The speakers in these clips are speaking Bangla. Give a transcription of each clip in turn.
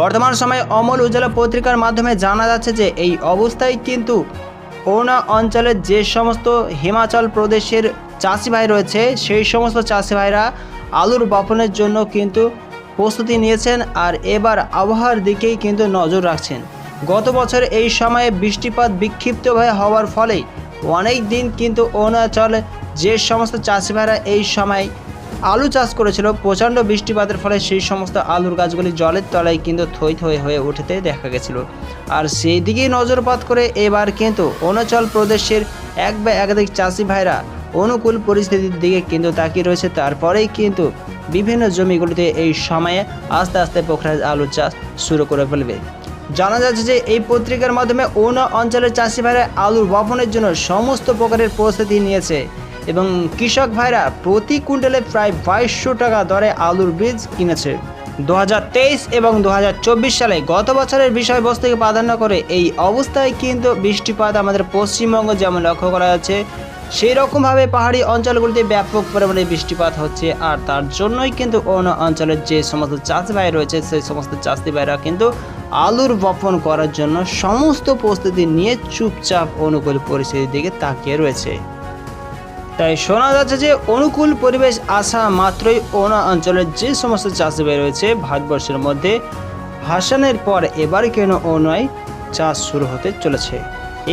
বর্তমান সময়ে অমল উজালা পত্রিকার মাধ্যমে জানা যাচ্ছে যে এই অবস্থায় কিন্তু অরুণা অঞ্চলের যে সমস্ত হিমাচল প্রদেশের চাষি ভাই রয়েছে, সেই সমস্ত চাষি ভাইরা আলুর বপনের জন্য কিন্তু প্রস্তুতি নিয়েছেন আর এবার আবহাওয়ার দিকেই কিন্তু নজর রাখছেন। গত বছর এই সময়ে বৃষ্টিপাত বিক্ষিপ্তভাবে হওয়ার ফলে অনেক দিন কিন্তু অরুণাচলে যে সমস্ত চাষি ভাইরা এই সময় আলু চাষ করেছিল। প্রচণ্ড বৃষ্টিপাতের ফলে সেই সমস্ত আলুর গাছগুলি জলের তলায় কিন্তু থই থই হয়ে উঠতে দেখা গেছিল। আর সেই দিকেই নজরপাত করে এবার কিন্তু অরুণাচল প্রদেশের এক বা একাধিক চাষি ভাইরা অনুকূল পরিস্থিতির দিকে কিন্তু তাকিয়ে রয়েছে। তারপরেই কিন্তু বিভিন্ন জমিগুলিতে এই সময়ে আস্তে আস্তে পোখরাজ আলু চাষ শুরু করে ফেলবে। জানা যাচ্ছে যে এই পত্রিকার মাধ্যমে অন্য অঞ্চলের চাষি ভাইরা আলুর বপনের জন্য সমস্ত প্রকারের প্রস্তুতি নিয়েছে। এবং কৃষক ভাইরা প্রতি কুইন্টালে প্রায় বাইশশো টাকা দরে আলুর বীজ কিনেছে। দু হাজার তেইশ এবং দু হাজার চব্বিশ সালে গত বছরের বিষয়বস্তুকে প্রাধান্য করে এই অবস্থায় কিন্তু বৃষ্টিপাত আমাদের পশ্চিমবঙ্গ যেমন লক্ষ্য করা যাচ্ছে সেই রকমভাবে পাহাড়ি অঞ্চলগুলিতে ব্যাপক পরিমাণে বৃষ্টিপাত হচ্ছে আর তার জন্যই কিন্তু অন্য অঞ্চলের যে সমস্ত চাষি ভাই রয়েছে, সেই সমস্ত চাষি ভাইরা কিন্তু আলুর বপন করার জন্য সমস্ত প্রস্তুতি নিয়ে চুপচাপ অনুকূল পরিস্থিতির দিকে তাকিয়ে রয়েছে। তাই শোনা যাচ্ছে যে অনুকূল পরিবেশ আসা মাত্রই ওনা অঞ্চলের যে সমস্ত চাষি ভাই রয়েছে ভারতবর্ষের মধ্যে, ভাসানের পর এবার কেন ওনায় চাষ শুরু হতে চলেছে।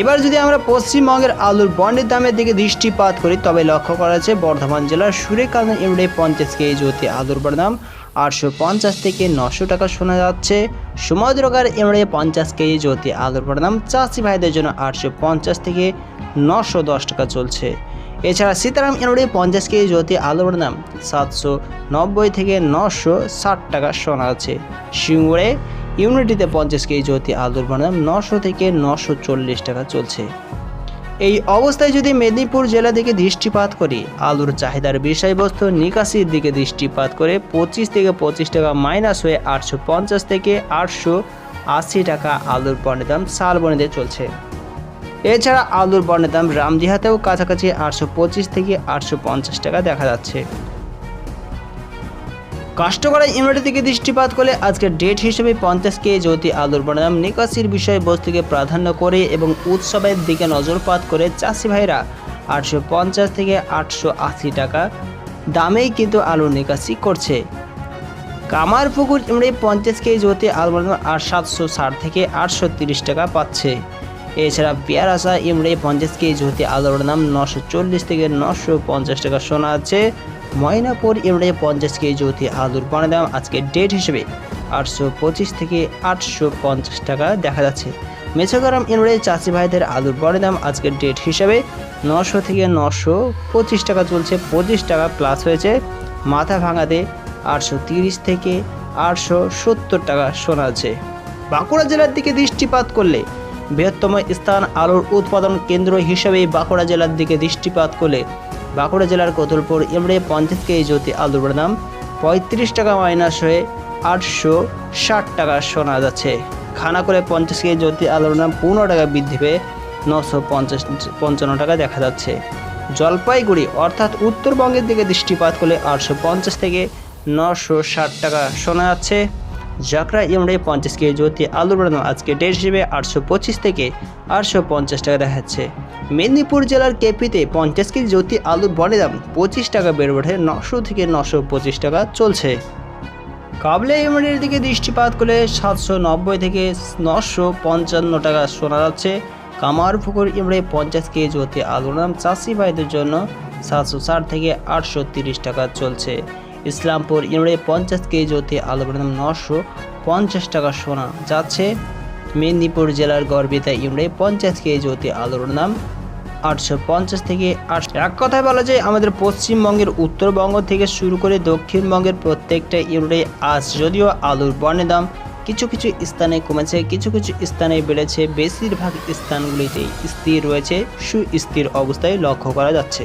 এবার যদি আমরা পশ্চিমবঙ্গের আলুর বন্ডের দামের দিকে দৃষ্টিপাত করি, তবে লক্ষ্য করা যাচ্ছে বর্ধমান জেলার সুরেকান্দন ইমড়ে পঞ্চাশ কেজি জ্যোতি আলুর দাম আটশো পঞ্চাশ থেকে নশো টাকা শোনা যাচ্ছে। সমুদ্রকার ইমড়ে পঞ্চাশ কেজি জ্যোতি আলুর দাম চাষি ভাইদের জন্য আটশো পঞ্চাশ থেকে নশো দশ টাকা চলছে। এছাড়া সীতারাম ইউনিটে পঞ্চাশ কেজি জ্যোতি আলুর দাম সাতশো নব্বই থেকে নশো ষাট টাকা সোনা আছে। সিঙ্গুড়ে ইউনিটিতে পঞ্চাশ কেজি জ্যোতি আলুর দাম নশো থেকে নশো চল্লিশ টাকা চলছে। এই অবস্থায় যদি মেদিনীপুর জেলা দিকে দৃষ্টিপাত করি, আলুর চাহিদার বিষয়বস্তু নিকাশির দিকে দৃষ্টিপাত করে পঁচিশ থেকে পঁচিশ টাকা মাইনাস হয়ে আটশো পঞ্চাশ থেকে আটশো আশি টাকা আলুর পণ্যের দাম শালবনিতে চলছে। এছাড়া আলুর বর্ণের দাম রামদিহাতেও কাছাকাছি আটশো পঁচিশ থেকে আটশো পঞ্চাশ টাকা দেখা যাচ্ছে। কাস্টকরা ইউনিটের দিকে দৃষ্টিপাত করলে আজকের ডেট হিসেবে পঞ্চাশ কে জ্যোতি আলুর দাম নিকাশির বিষয়বস্তুকে প্রাধান্য করে এবং উৎসবের দিকে নজরপাত করে চাষি ভাইরা আটশো পঞ্চাশ থেকে আটশো আশি টাকা দামেই কিন্তু আলুর নিকাশি করছে। কামারপুকুর ইমড়ে পঞ্চাশ কেজি জ্যোতি আলুর দাম আর সাতশো ষাট থেকে আটশো তিরিশ টাকা পাচ্ছে। এছাড়া পেয়ারাসা ইমড়ে পঞ্চাশ কেজি জ্যোতি আলুর দাম নশো চল্লিশ থেকে নশো পঞ্চাশ টাকা শোনা আছে। ময়নাপুর ইমড়ে পঞ্চাশ কেজি জ্যোতি আলুর পণ্যের দাম আজকে ডেট হিসেবে আটশো পঁচিশ থেকে আটশো পঞ্চাশ টাকা দেখা যাচ্ছে। মেছাগরম ইমড়ে চাষি ভাইদের আলুর পণ্যের দাম আজকে ডেট হিসাবে নশো থেকে নশো পঁচিশ টাকা চলছে, পঁচিশ টাকা প্লাস হয়েছে। মাথা ভাঙাতে আটশো তিরিশ থেকে আটশো সত্তর টাকা শোনা আছে। বাঁকুড়া জেলার দিকে দৃষ্টিপাত করলে বৃহত্তম স্থান আলুর উৎপাদন কেন্দ্র হিসেবে বাঁকুড়া জেলার দিকে দৃষ্টিপাত করলে বাঁকুড়া জেলার কতুলপুর এমড়ে পঞ্চাশ কেজি জ্যোতি আলুর দাম পঁয়ত্রিশ টাকা মাইনাস হয়ে আটশো ষাট টাকা শোনা যাচ্ছে। খানা করে পঞ্চাশ কেজি জ্যোতি আলুর দাম পনেরো টাকা বৃদ্ধি পেয়ে নশো পঞ্চাশ পঞ্চান্ন টাকা দেখা যাচ্ছে। জলপাইগুড়ি অর্থাৎ উত্তরবঙ্গের দিকে দৃষ্টিপাত করলে আটশো পঞ্চাশ থেকে নশো ষাট টাকা শোনা যাচ্ছে। জাকরা ইমড়ে পঞ্চাশ কেজি জ্যোতি আলুর দাম আজকে ডেট হিসেবে আটশো পঁচিশ থেকে আটশো পঞ্চাশ টাকা দেখাচ্ছে। মেদিনীপুর জেলার কেপিতে পঞ্চাশ কেজি জ্যোতি আলুর বনে দাম পঁচিশ টাকা বেড়ে ওঠে, নশো থেকে নশো পঁচিশ টাকা চলছে। কাবলে ইমড়ের দিকে দৃষ্টিপাত করলে সাতশো নব্বই থেকে নশো পঞ্চান্ন টাকা শোনা যাচ্ছে। কামারপুকুর ইমড়ে পঞ্চাশ কেজি জ্যোতি আলুর দাম চাষি ভাইদের জন্য সাতশো ষাট থেকে আটশো তিরিশ টাকা চলছে। ইসলামপুর ইমড়ে পঞ্চাশ কেজি জ্যোতি আলুর নশো পঞ্চাশ টাকা সোনা যাচ্ছে। মেদিনীপুর জেলার গর্বিতা ইমড়ে পঞ্চাশ কেজি জ্যোতি আলুর আটশো পঞ্চাশ থেকে আটশো। এক কথায় বলা যায়, আমাদের পশ্চিমবঙ্গের উত্তরবঙ্গ থেকে শুরু করে দক্ষিণবঙ্গের প্রত্যেকটা ইউনিটে আজ যদিও আলুর বর্ণের দাম কিছু কিছু স্থানে কমেছে, কিছু কিছু স্থানে বেড়েছে। বেশিরভাগ স্থানগুলিতেই স্থির রয়েছে, সুস্থির অবস্থায় লক্ষ্য করা যাচ্ছে।